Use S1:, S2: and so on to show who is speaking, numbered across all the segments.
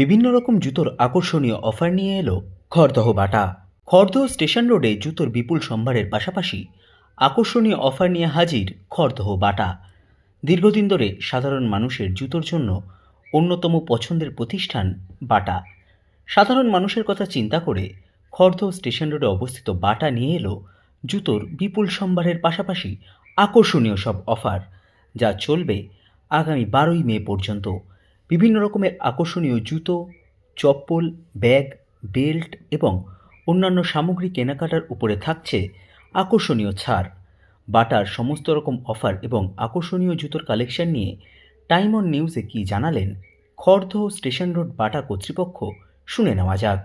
S1: বিভিন্ন রকম জুতোর আকর্ষণীয় অফার নিয়ে এলো খড়দহ বাটা। খড়দহ স্টেশন রোডে জুতোর বিপুল সম্ভারের পাশাপাশি আকর্ষণীয় অফার নিয়ে হাজির খড়দহ বাটা। দীর্ঘদিন ধরে সাধারণ মানুষের জুতোর জন্য অন্যতম পছন্দের প্রতিষ্ঠান বাটা। সাধারণ মানুষের কথা চিন্তা করে খড়দহ স্টেশন রোডে অবস্থিত বাটা নিয়ে এলো জুতোর বিপুল সম্ভারের পাশাপাশি আকর্ষণীয় সব অফার যা চলবে আগামী বারোই মে পর্যন্ত। বিভিন্ন রকমের আকর্ষণীয় জুতো, চপ্পল, ব্যাগ, বেল্ট এবং অন্যান্য সামগ্রী কেনাকাটার উপরে থাকছে আকর্ষণীয় ছাড়। বাটার সমস্ত রকম অফার এবং আকর্ষণীয় জুতোর কালেকশন নিয়ে টাইম অন নিউজে কি জানালেন খড়দহ স্টেশন রোড বাটা কর্তৃপক্ষ শুনে নেওয়া যাক।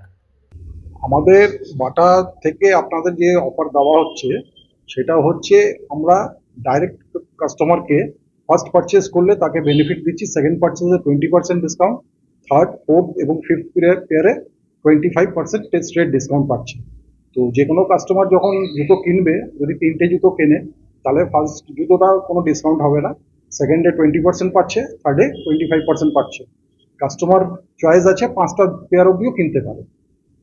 S2: আমাদের বাটা থেকে আপনাদের যে অফার দেওয়া হচ্ছে, সেটা হচ্ছে আমরা ডাইরেক্ট কাস্টমারকে ফার্স্ট পারচেস করলে তাকে বেনিফিট দিচ্ছি second পারচেসে twenty percent discount third fourth এবং fifth পেয়ারে twenty five percent test rate discount পাচ্ছে। তো যে কোনো কাস্টমার যখন জুতো কিনবে, যদি তিনটে জুতো কেনে, তাহলে ফার্স্ট জুতোটা কোনো ডিসকাউন্ট হবে না। সেকেন্ডে টোয়েন্টি পার্সেন্ট পাচ্ছে থার্ডে টোয়েন্টি ফাইভ পার্সেন্ট পাচ্ছে। কাস্টমার চয়েস আছে, পাঁচটা পেয়ার অব্দিও কিনতে পারে।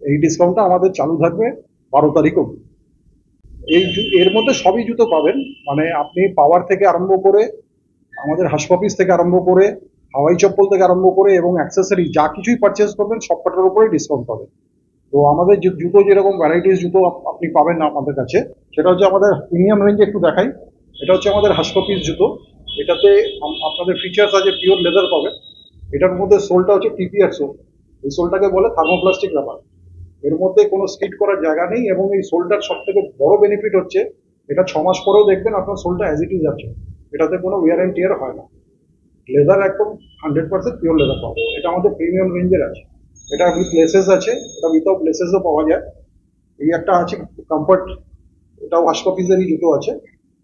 S2: এই ডিসকাউন্টটা আমাদের চালু থাকবে বারো তারিখ অবধি। এই এর মধ্যে সবই জুতো পাবেন। মানে আপনি পাওয়ার থেকে আরম্ভ করে আমাদের হাসপাপিস থেকে আরম্ভ করে হাওয়াই চপ্পল থেকে আরম্ভ করে এবং অ্যাক্সেসরি যা কিছুই পারচেস করবেন সবকটার উপরে ডিসকাউন্ট পাবেন। তো আমাদের জুতো যেরকম ভ্যারাইটিস জুতো আপনি পাবেন না আমাদের কাছে, সেটা হচ্ছে আমাদের প্রিমিয়াম রেঞ্জে একটু দেখাই। এটা হচ্ছে আমাদের হাসপাপিস জুতো। এটাতে আপনাদের ফিচার্স আছে পিওর লেদার পাবেন। এটার মধ্যে সোলটা হচ্ছে টিপিআর সোল এই সোলটাকে বলে থার্মোপ্লাস্টিক রাবার এর মধ্যে কোনো স্কিড করার জায়গা নেই এবং এই সোলটার সব থেকে বড় বেনিফিট হচ্ছে, এটা ছ মাস পরেও দেখবেন আপনার সোলটা অ্যাজ ইট ইজ আছে। এটাতে কোনো ওয়ার অ্যান্ড টিয়ার হয় না। লেদার একদম হান্ড্রেড পার্সেন্ট পিওর লেদার পাবে এটা আমাদের প্রিমিয়াম রেঞ্জের আছে। এটা উইথ লেসেস আছে। এটা উইথাউট লেসেসও পাওয়া যায়। এই একটা আছে কমফর্ট এটাও হাসপাপিসেরই জুতো আছে।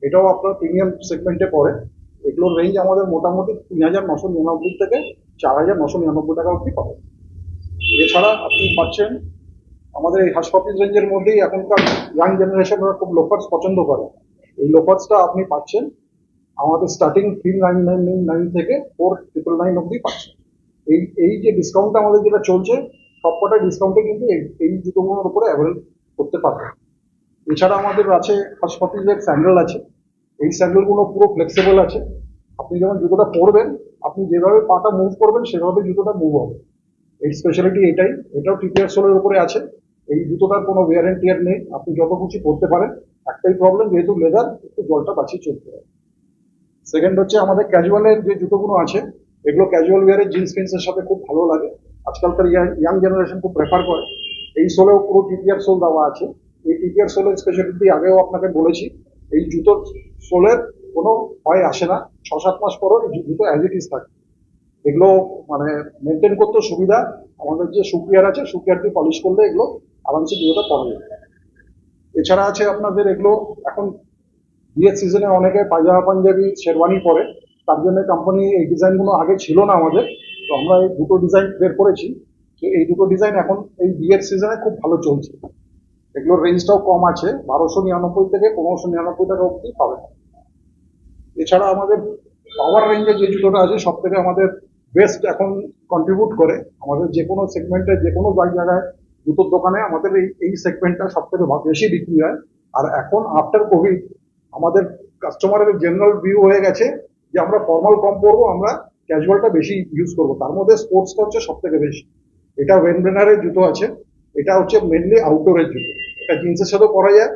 S2: এটাও আপনার প্রিমিয়াম সেগমেন্টে পড়ে। এগুলোর রেঞ্জ আমাদের মোটামুটি তিন হাজার নশো নিরানব্বই থেকে চার হাজার নশো নিরানব্বই টাকা অবধি পাবেন এছাড়া আপনি পাচ্ছেন আমাদের এই হাসপাপিস রেঞ্জের মধ্যেই এখনকার ইয়াং জেনারেশনরা খুব লোফার্স পছন্দ করে। এই লোফার্সটা আপনি পাচ্ছেন আমাদের starting three nine nine nine nine থেকে ফোর ট্রিপল নাইন অব্দি পাচ্ছে। এই এই যে ডিসকাউন্টটা আমাদের যেটা চলছে সবকটা ডিসকাউন্টে কিন্তু এই জুতোগুলোর উপরে অ্যাভেল করতে পারবে। এছাড়া আমাদের আছে হাসপাপিসের স্যান্ডেল আছে, এই স্যান্ডেলগুলো পুরো ফ্লেক্সিবল আছে। আপনি যখন জুতোটা পরবেন, আপনি যেভাবে পাটা মুভ করবেন, সেভাবে জুতোটা মুভ হবে। এই স্পেশালিটি এটাই, এটাও টিপিআর সোলের উপরে আছে। এই জুতোটার কোনো ওয়ারেন্টিয়ার নেই, আপনি যত খুশি করতে পারেন। একটাই প্রবলেম যেহেতু লেদার একটু জলটা বাঁচিয়ে চলতে হয় সেকেন্ড হচ্ছে আমাদের ক্যাজুয়ালের যে জুতোগুলো আছে, এগুলো ক্যাজুয়াল ওয়ারের জিন্স ফিন্সের সাথে খুব ভালো লাগে। আজকালকার ইয়াং জেনারেশন খুব প্রেফার করে। এই সোলেও পুরো টিপিআর সোল দেওয়া আছে। এই টিপিআর সোলের স্পেশালিটি আগেও আপনাকে বলেছি, এই জুতোর সোলের কোনো ভয় আসে না। ছ সাত মাস পরও এই জুতো অ্যাজ ইট ইজ থাকে। এগুলো মানে মেনটেন করতে সুবিধা। আমাদের যে সুপিয়ার আছে সুপিয়ার দিয়ে পলিশ করলে এগুলো আরামসে জুতোটা পরা যাবে এছাড়া আছে আপনাদের এগুলো এখন বিয়ের সিজনে অনেকে পায়জামা পাঞ্জাবি, শেরওয়ানি পরে। তার জন্য কোম্পানি এই ডিজাইনগুলো আগে ছিল না আমাদের। তো আমরা এই দুটো ডিজাইন বের করেছি। তো এই দুটো ডিজাইন এখন এই বিয়ের সিজনে খুব ভালো চলছে। এগুলোর রেঞ্জটাও কম আছে। বারোশো নিরানব্বই থেকে পনেরোশো নিরানব্বই টাকা অবধি পাবেন। এছাড়া আমাদের পাওয়ার রেঞ্জের যে জুতোটা আছে, সব থেকে আমাদের বেস্ট এখন কন্ট্রিবিউট করে। আমাদের যে কোনো সেগমেন্টে যে কোনো জায়গায় জুতোর দোকানে আমাদের এই এই সেগমেন্টটা সব থেকে বেশি বিক্রি হয়। আর এখন আফটার কোভিড আমাদের কাস্টমারের জেনারেল ভিউ হয়ে গেছে যে আমরা ফর্মাল কম পরবো, আমরা ক্যাজুয়ালটা বেশি ইউজ করব। তার মধ্যে স্পোর্টসটা হচ্ছে সব থেকে বেশি। এটা ওয়েনবেনারের জুতো আছে, এটা হচ্ছে মেনলি আউটডোরের জুতো। এটা জিন্সের সাথেও করা যায়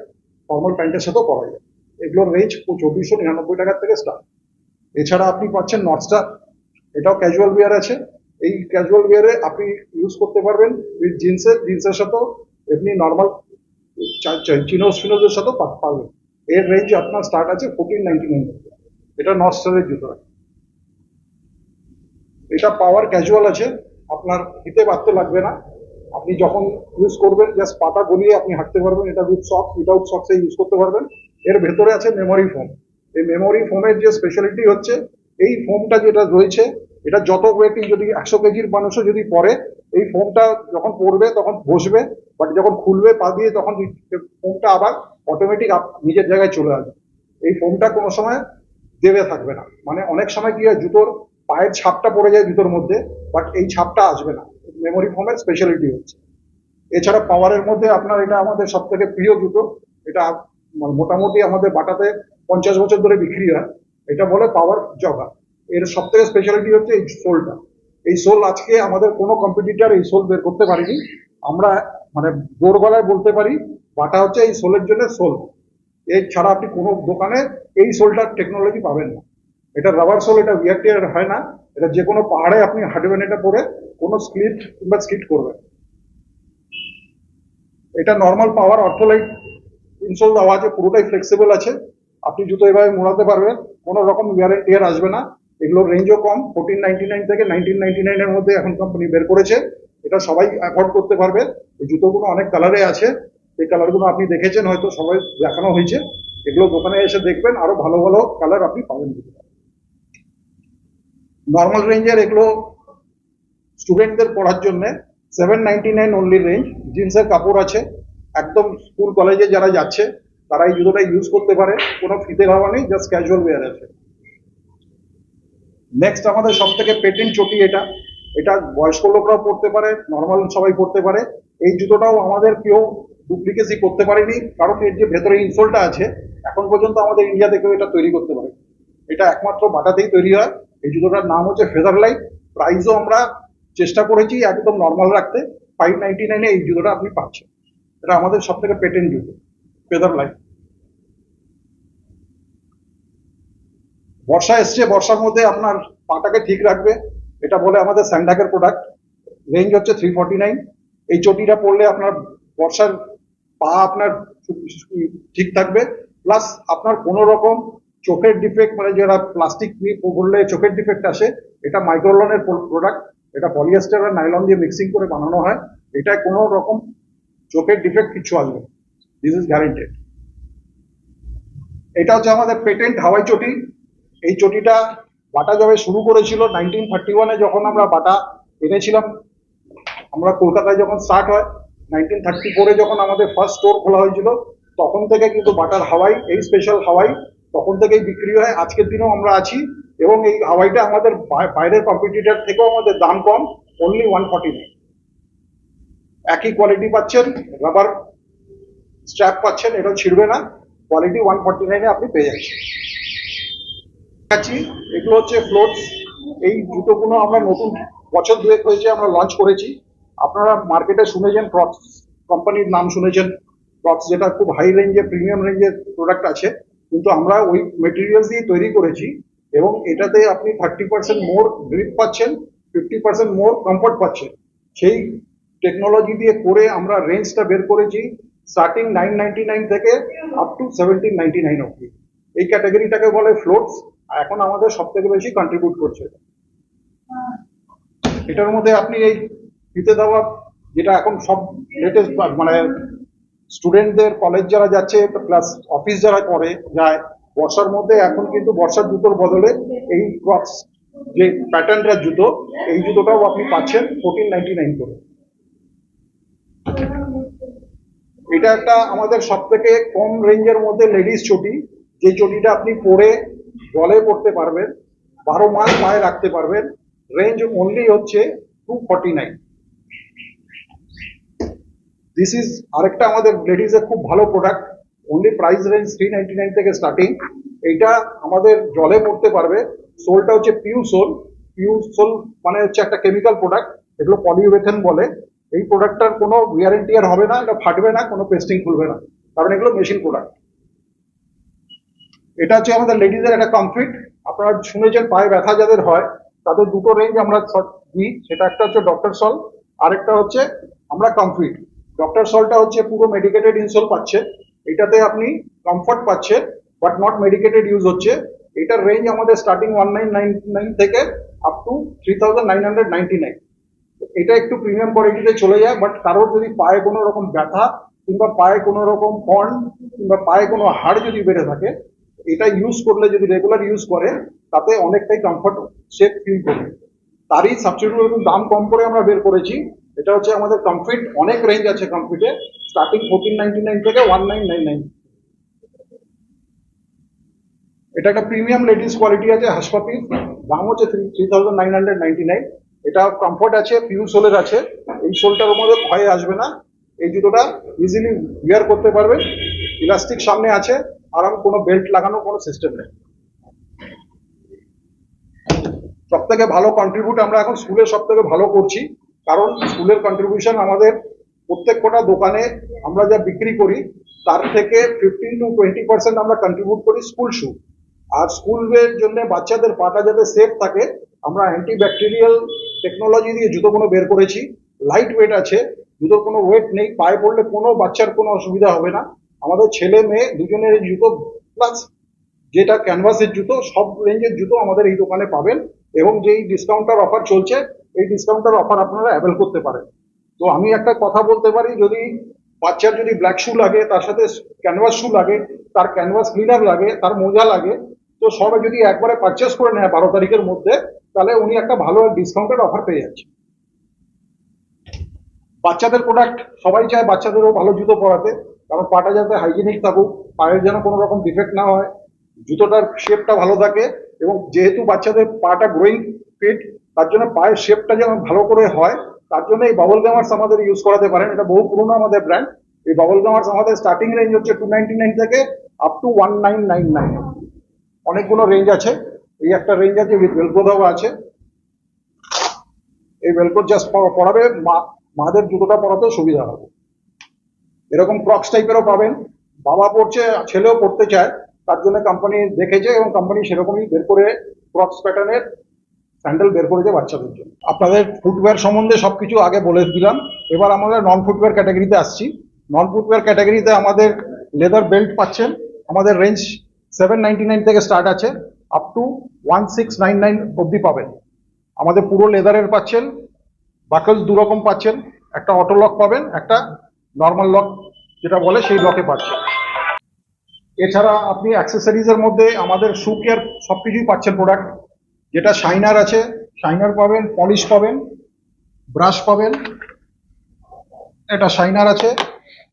S2: ফর্মাল প্যান্টের সাথেও করা যায়। এগুলোর রেঞ্জ চব্বিশশো নিরানব্বই টাকার থেকে স্টার্ট এছাড়া আপনি পাচ্ছেন নটস্টার এটাও ক্যাজুয়াল ওয়্যার আছে। এই ক্যাজুয়াল ওয়্যারে আপনি ইউজ করতে পারবেন জিন্সের জিন্সের সাথেও, এমনি নর্মাল চিনোস ফিনোজের সাথেও পাবেন। এর রেঞ্জ আপনার স্টার্ট আছে ফোরটিন নাইনটি নাইন এটা নটস্টারের জুতো। এটা পাওয়ার ক্যাজুয়াল আছে, আপনার হিতে বাড়তে লাগবে না। আপনি যখন ইউজ করবেন জাস্ট পাটা গলিয়ে আপনি হাঁটতে পারবেন, এটা উইথ সক্স উইদাউট সক্সে ইউজ করতে পারবেন। এর ভেতরে আছে মেমোরি ফোম এই মেমোরি ফোমের যে স্পেশালিটি হচ্ছে, এই ফোমটা যেটা রয়েছে, এটা যত ওয়েটই যদি একশো কেজির মানুষও যদি পরে, এই ফোমটা যখন পড়বে তখন বসবে বাট যখন খুলবে পা দিয়ে, তখন ফোমটা আবার অটোমেটিক নিজের জায়গায় চলে আসবে। এই ফোমটা কোনো সময় দেবে, থাকবে না। মানে অনেক সময় কি হয়, জুতোর পায়ের ছাপটা পড়ে যায় জুতোর মধ্যে বাট এই ছাপটা আসবে না। মেমোরি ফোমের স্পেশালিটি হচ্ছে। এছাড়া পাওয়ারের মধ্যে আপনার এটা আমাদের সব থেকে প্রিয় জুতো। এটা মানে মোটামুটি আমাদের বাটাতে পঞ্চাশ বছর ধরে বিক্রি হয়। এটা বলে পাওয়ার জগা এর সব থেকে স্পেশালিটি হচ্ছে এই সোলটা। এই সোল আজকে আমাদের কোনো কম্পিটিটার এই সোল বের করতে পারিনি। আমরা মানে জোর গলায় বলতে পারি বাটা হচ্ছে এই সোলের জন্য সোল। এর ছাড়া আপনি কোনো দোকানে এই সোলটার টেকনোলজি পাবেন না। এটা রাবার সোল, এটা ভিআরটিআর হয় না। এটা যে কোনো পাহাড়ে আপনি হাঁটবেন এটা পরে কোনো স্লিট কিংবা স্কিট করবেন। এটা নর্মাল পাওয়ার অর্থোলাইট ইনসোল দেওয়া আছে, পুরোটাই ফ্লেক্সিবল আছে। আপনি জুতো এভাবে মোড়াতে পারবেন, কোনো রকম গ্যারেন্টি আর আসবে না। এগুলোর রেঞ্জও কম ফোরটিন নাইনটি নাইন থেকে নাইনটিন নাইনটি নাইনের মধ্যে এখন কোম্পানি বের করেছে। এটা সবাই অ্যাফোর্ড করতে পারবে। এই জুতোগুলো অনেক কালারে আছে। এই কালারগুলো আপনি দেখেছেন, হয়তো সবাই দেখানো হয়েছে। এগুলো দোকানে এসে দেখবেন, আরও ভালো ভালো কালার আপনি পাবেন। নর্মাল রেঞ্জের এগুলো স্টুডেন্টদের পড়ার জন্য seven ninety nine only range জিন্সের কাপড় আছে। একদম স্কুল কলেজে যারা যাচ্ছে, তারা এই জুতোটা ইউজ করতে পারে। কোনো ফিতে খাওয়া নেই জাস্ট ক্যাজুয়াল ওয়্যার আছে। নেক্সট আমাদের সব থেকে পেটেন্ট চটি এটা। এটা বয়স্ক লোকরাও পড়তে পারে নর্মাল সবাই পড়তে পারে। এই জুতোটাও আমাদের কেউ ডুপ্লিকেসি করতে পারেনি, কারণ এর যে ভেতরে ইনসোলটা আছে, এখন পর্যন্ত আমাদের ইন্ডিয়াতে কেউ এটা তৈরি করতে পারে। এটা একমাত্র বাটাতেই তৈরি হয়। এই জুতোটার নাম হচ্ছে ফেদার লাইট প্রাইসও আমরা চেষ্টা করেছি একদম নর্মাল রাখতে। ফাইভ নাইনটি নাইনে এই জুতোটা আপনি পাচ্ছেন। এটা আমাদের সব থেকে পেটেন্ট জুতো ফেদার লাইট বর্ষা এসছে, বর্ষার মধ্যে আপনার পাটাকে ঠিক রাখবে। এটা বলে আমাদের স্যান্ডাকের প্রোডাক্ট রেঞ্জ হচ্ছে থ্রি ফর্টি নাইন এই চটিটা পরলে আপনার বর্ষার পা আপনার ঠিক থাকবে। প্লাস আপনার কোনো রকম চোখের ডিফেক্ট মানে যারা প্লাস্টিক পরলে চোখের ডিফেক্ট আসে, এটা মাইক্রোলনের প্রোডাক্ট এটা পলিয়েস্টার আর নাইলন দিয়ে মিক্সিং করে বানানো হয়। এটা কোনো রকম চোখের ডিফেক্ট কিছু আসবে দিস ইজ গ্যারেন্টেড এটা হচ্ছে আমাদের পেটেন্ট হাওয়াই চটি। এই চটিটা বাটা যবে শুরু করেছিল নাইনটিন থার্টি ওয়ানে যখন আমরা বাটা এনেছিলাম, আমরা কলকাতায় যখন স্টার্ট হয় নাইনটিন থার্টি ফোরে যখন আমাদের ফার্স্ট স্টোর খোলা হয়েছিল, তখন থেকে কিন্তু বাটার হাওয়াই, এই স্পেশাল হাওয়াই, তখন থেকেই বিক্রি হয়। আজকের দিনেও আমরা আছি এবং এই হাওয়াইটা আমাদের বাইরের কম্পিটিটার থেকেও আমাদের দাম কম অনলি ওয়ান ফর্টি নাইন একই কোয়ালিটি পাচ্ছেন রাবার স্ট্র্যাপ পাচ্ছেন, এটা ছিড়বে না। কোয়ালিটি ওয়ান ফর্টি নাইনে আপনি পেয়ে যাচ্ছেন। এগুলো হচ্ছে ফ্লোটস এই জুতোগুলো আমরা নতুন বছর দুয়েক হয়েছে আমরা লঞ্চ করেছি। আপনারা মার্কেটে শুনেছেন ক্রক্স কোম্পানির নাম শুনেছেন। ক্রক্স যেটা খুব হাই রেঞ্জের প্রিমিয়াম রেঞ্জের প্রোডাক্ট আছে। কিন্তু আমরা ওই মেটেরিয়ালস দিয়ে তৈরি করেছি এবং এটাতে আপনি থার্টি পার্সেন্ট মোর গ্রিপ পাচ্ছেন ফিফটি পার্সেন্ট মোর কমফর্ট পাচ্ছেন। সেই টেকনোলজি দিয়ে করে আমরা রেঞ্জটা বের করেছি স্টার্টিং নাইন নাইনটি নাইন থেকে up to seventeen ninety nine অব্দি এই ক্যাটাগরিটাকে বলে ফ্লোটস এখন আমাদের সব থেকে বেশি কন্ট্রিবিউট করছে। এটার মধ্যে আপনি এই ফিতে দেওয়া, যেটা এখন সব লেটেস্ট মানে স্টুডেন্টদের কলেজ যারা যাচ্ছে প্লাস অফিস যারা করে, যায়, বর্ষার মধ্যে এখন কিন্তু বর্ষার জুতোর বদলে এই ক্রক্স যে প্যাটার্নটার জুতো, এই জুতোটাও আপনি পাচ্ছেন ফোরটিন নাইনটি নাইন করে। এটা একটা আমাদের সব থেকে কম রেঞ্জের মধ্যে লেডিস চটি, যে চটিটা আপনি পরে জলে পড়তে পারবেন, বারো মাস পায়ে রাখতে পারবেন রেঞ্জ অনলি হচ্ছে two forty nine this is আরেকটা আমাদের লেডিস এর খুব ভালো product only price range three ninety nine থেকে স্টার্টিং এইটা আমাদের জলে পড়তে পারবে। সোলটা হচ্ছে পিউ সোল পিউ সোল মানে হচ্ছে একটা কেমিক্যাল প্রোডাক্ট এগুলো পলিউরেথেন বলে। এই প্রোডাক্টটার কোনো গ্যারেন্টি আর হবে না, এটা ফাটবে না, কোনো পেস্টিং খুলবে না। কারণ এগুলো মেশিন প্রোডাক্ট এটা হচ্ছে আমাদের লেডিজের একটা কমফিট আপনারা শুনেছেন, পায়ে ব্যথা যাদের হয়, তাদের দুটো রেঞ্জ আমরা দিই। সেটা একটা হচ্ছে ডক্টর সল আরেকটা হচ্ছে আমরা কমফিট ডক্টর সলটা হচ্ছে পুরো মেডিকেটেড ইনসোল পাচ্ছে। এটাতে আপনি কমফর্ট পাচ্ছেন বাট নট মেডিকেটেড ইউজ হচ্ছে। এটার রেঞ্জ আমাদের starting one nine nine nine থেকে up to three thousand nine hundred ninety nine এটা একটু প্রিমিয়াম কোয়ালিটিতে চলে যায় বাট কারোর যদি পায়ে কোনো রকম ব্যথা, কিংবা পায়ে কোনো রকম পন কিংবা পায়ে কোনো হাড় যদি বেড়ে থাকে, এটা ইউজ করলে, যদি রেগুলার ইউজ করে, তাতে অনেকটাই কমফর্ট সে ফিল করবে। তারই সাবস্টিটিউট দাম কম করে আমরা বের করেছি। এটা হচ্ছে আমাদের কমফিট অনেক রেঞ্জ আছে কমফিটে স্টার্টিং ফোরটিন নাইনটি নাইন থেকে ওয়ান নাইন নাইন নাইন এটা একটা প্রিমিয়াম লেডিস কোয়ালিটি আছে, হাসপাতি, দাম হচ্ছে three thousand nine hundred ninety nine এটা কমফোর্ট আছে পিউ সোলের আছে, এই সোলটার মধ্যে ভয় আসবে না। এই জুতোটা ইজিলি বিয়ার করতে পারবেন ইলাস্টিক সামনে আছে আরাম কোনো বেল্ট লাগানো কোনো সিস্টেম নেই। সব থেকে ভালো কন্ট্রিবিউট আমরা এখন স্কুলের সব থেকে ভালো করছি। কারণ স্কুলের কন্ট্রিবিউশন আমাদের প্রত্যেক কটা দোকানে আমরা যা বিক্রি করি, তার থেকে ফিফটিন টু টোয়েন্টি পার্সেন্ট আমরা কন্ট্রিবিউট করি স্কুল শু আর স্কুলের জন্য বাচ্চাদের পাটা যাতে সেফ থাকে, আমরা অ্যান্টি ব্যাকটেরিয়াল টেকনোলজি দিয়ে জুতোগুলো বের করেছি। লাইট ওয়েট আছে, জুতোর কোনো ওয়েট নেই, পায়ে পড়লে কোনো বাচ্চার কোনো অসুবিধা হবে না। আমাদের ছেলে মেয়ে দুজনের এই জুতো প্লাস যেটা ক্যানভাসের জুতো, সব রেঞ্জের জুতো আমাদের এই দোকানে পাবেন এবং যেই ডিসকাউন্টার অফার চলছে এই ডিসকাউন্টার অফার আপনারা অ্যাভেল করতে পারেন। তো আমি একটা কথা বলতে পারি, যদি বাচ্চার যদি ব্ল্যাক শু লাগে, তার সাথে ক্যানভাস শু লাগে, তার ক্যানভাস ক্লিনার লাগে, তার মোজা লাগে, তো সবাই যদি একবারে পারচেস করে নেয় বারো তারিখের মধ্যে, তাহলে উনি একটা ভালো ডিসকাউন্টের অফার পেয়ে যাচ্ছে। বাচ্চাদের প্রোডাক্ট সবাই চায় বাচ্চাদেরও ভালো জুতো পরাতে, কারণ পাটা যাতে হাইজিনিক থাকুক, পায়ের যেন কোনো রকম ডিফেক্ট না হয়, জুতোটার শেপটা ভালো থাকে, এবং যেহেতু বাচ্চাদের পাটা গ্রোয়িং ফিট তার জন্য পায়ের শেপটা যেন ভালো করে হয়, তার জন্য এই বাবল গামার্স আমাদের ইউজ করাতে পারেন। এটা বহু পুরনো আমাদের ব্র্যান্ড এই বাবল গামার্স আমাদের স্টার্টিং রেঞ্জ হচ্ছে টু নাইন থেকে up to one nine nine nine অনেকগুলো রেঞ্জ আছে। এই একটা রেঞ্জ আছে উইথ ভেলকো আছে। এই ভেলকো জাস্ট পরাবে মাদের জুতোটা পরাতেও সুবিধা হবে। এরকম ক্রক্স টাইপেরও পাবেন। বাবা পড়ছে ছেলেও পড়তে চায়। তার জন্য কোম্পানি দেখেছে এবং কোম্পানি সেরকমই বের করে ক্রক্স প্যাটার্নের স্যান্ডেল বের করে করেছে বাচ্চাদের জন্য। আপনাদের ফুটওয়্যার সম্বন্ধে সবকিছু আগে বলে দিলাম। এবার আমরা নন ফুটওয়্যার ক্যাটাগরিতে আসছি। নন ফুটওয়্যার ক্যাটাগরিতে আমাদের লেদার বেল্ট পাচ্ছেন। আমাদের রেঞ্জ সেভেন নাইন থেকে স্টার্ট আছে। Up to one six nine nine অব্দি পাবেন। আমাদের পুরো লেদারের পাচ্ছেন। বাকলস দু রকম পাচ্ছেন। একটা অটো লক পাবেন, একটা নর্মাল লক যেটা বলে সেই লকে পাচ্ছেন। এছাড়া আপনি অ্যাক্সেসরিজ এর মধ্যে আমাদের শু কেয়ার সব কিছুই পাচ্ছেন প্রোডাক্ট যেটা শাইনার আছে, শাইনার পাবেন, পলিশ পাবেন, ব্রাশ পাবেন। এটা শাইনার আছে,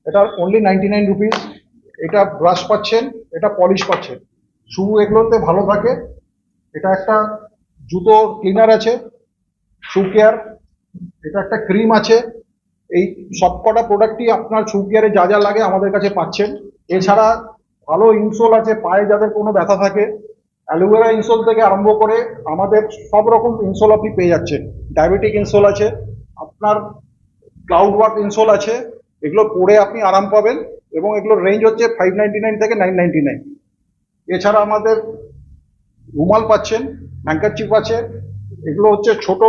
S2: এটা অনলি নাইনটি নাইন রুপিস এটা ব্রাশ পাচ্ছেন, এটা পলিশ পাচ্ছেন। শু এগুলোতে ভালো থাকে। এটা একটা জুতো ক্লিনার আছে শু কেয়ার এটা একটা ক্রিম আছে। এই সবকটা প্রোডাক্টই আপনার শু কেয়ারে যা যা লাগে আমাদের কাছে পাচ্ছেন। এছাড়া ভালো ইনসোল আছে, পায়ে যাদের কোনো ব্যথা থাকে অ্যালোভেরা ইনসোল থেকে আরম্ভ করে আমাদের সব রকম ইনসোল আপনি পেয়ে যাচ্ছেন। ডায়াবেটিক ইনসোল আছে, আপনার ক্লাউড ওয়ার্ক ইনসোল আছে, এগুলো পরে আপনি আরাম পাবেন এবং এগুলোর রেঞ্জ হচ্ছে ফাইভ নাইনটি নাইন থেকে নাইন নাইনটি নাইন এছাড়া আমাদের রুমাল পাচ্ছেন হ্যাঙ্কারচিপ আছে, এগুলো হচ্ছে ছোট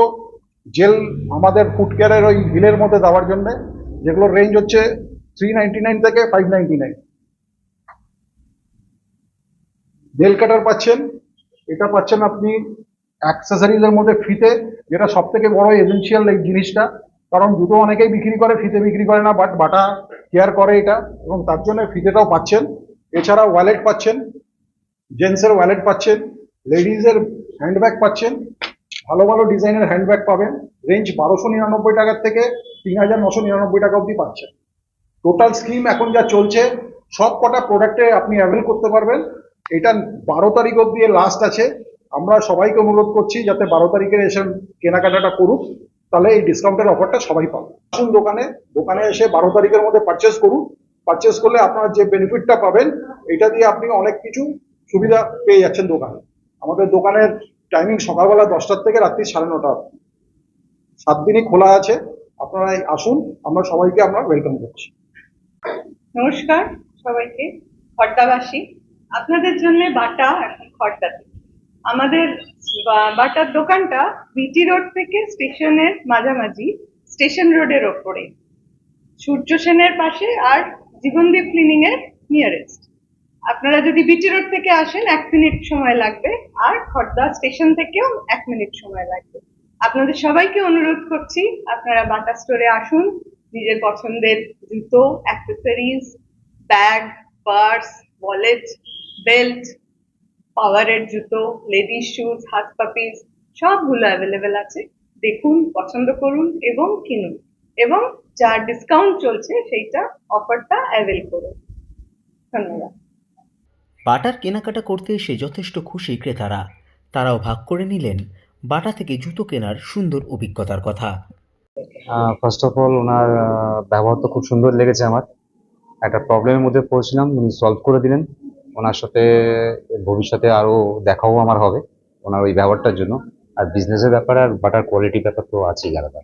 S2: জেল আমাদের ফুট কেয়ারের ওই হিলের মধ্যে দেওয়ার জন্য, যেগুলোর রেঞ্জ হচ্ছে থ্রি নাইনটি নাইন থেকে five ninety nine nail cutter পাচ্ছেন, এটা পাচ্ছেন আপনি অ্যাক্সেসরিজের মধ্যে ফিতে, যেটা সব থেকে বড় এসেন্সিয়াল জিনিসটা। কারণ জুতো অনেকেই বিক্রি করে, ফিতে বিক্রি করে না বাট বাটা কেয়ার করে এটা, এবং তার জন্য ফিতেটাও পাচ্ছেন। এছাড়া ওয়ালেট পাচ্ছেন জেন্টসের ওয়ালেট পাচ্ছেন লেডিজের হ্যান্ডব্যাগ পাচ্ছেন, ভালো ভালো ডিজাইনের হ্যান্ডব্যাগ পাবেন। রেঞ্জ বারোশো নিরানব্বই টাকার থেকে তিন হাজার নশো নিরানব্বই টাকা অবধি পাচ্ছেন। টোটাল স্কিম এখন যা চলছে সব কটা প্রোডাক্টে আপনি অ্যাভেল করতে পারবেন। এটা বারো তারিখ অব্দি লাস্ট আছে। আমরা সবাইকে অনুরোধ করছি যাতে বারো তারিখে এসে কেনাকাটাটা করুক, তাহলে এই ডিসকাউন্টের অফারটা সবাই পাবে। আসুন দোকানে দোকানে এসে বারো তারিখের মধ্যে পারচেস করুন। পারচেস করলে আপনার যে বেনিফিটটা পাবেন, এটা দিয়ে আপনি অনেক কিছু সুবিধা পেয়ে যাচ্ছেন দোকানে। আমাদের দোকানের টাইমিং সকালবেলা দশটার থেকে রাত্রি সাড়ে নটা। সাত দিনই খোলা আছে। আপনারা আসুন, আমরা সবাইকে আমরা ওয়েলকাম করছি।
S3: নমস্কার সবাইকে খড়দাবাসী আপনাদের জন্য বাটা এখন খড়দাতে আমাদের বাটার দোকানটা বিটি রোড থেকে স্টেশনের মাঝামাঝি, স্টেশন রোডের ওপরে। সূর্য সেনের পাশে আর জীবনদীপ ক্লিনিং এর নিয়ারেস্ট আপনারা যদি বিটি রোড থেকে আসেন, এক মিনিট সময় লাগবে, আর খড়দা স্টেশন থেকেও এক মিনিট সময় লাগবে। আপনাদের সবাইকে অনুরোধ করছি, আপনারা বাটা স্টোরে আসুন। নিজের পছন্দের জুতো accessories bag purse wallet belt পাওয়ারের জুতো লেডিস শুজ হাত পাপিস সবগুলো অ্যাভেলেবেল আছে। দেখুন পছন্দ করুন এবং কিনুন। এবং যার ডিসকাউন্ট চলছে সেইটা অফারটা অ্যাভেল করুন। ধন্যবাদ।
S1: বাটার কেনাকাটা করতে এসে যথেষ্ট খুশি ক্রেতারা। তারাও ভাগ করে নিলেন বাটা থেকে জুতো কেনার সুন্দর অভিজ্ঞতার কথা।
S4: ফার্স্ট অফ অল ওনার ব্যবহার তো খুব সুন্দর লেগেছে আমার। একটা প্রবলেমের মধ্যে পড়েছিলাম উনি সলভ করে দিলেন। ওনার সাথে ভবিষ্যতে আরও দেখাও আমার হবে, ওনার ওই ব্যবহারটার জন্য। আর বিজনেসের ব্যাপারে আর বাটার কোয়ালিটির ব্যাপার তো আছেই আলাদা।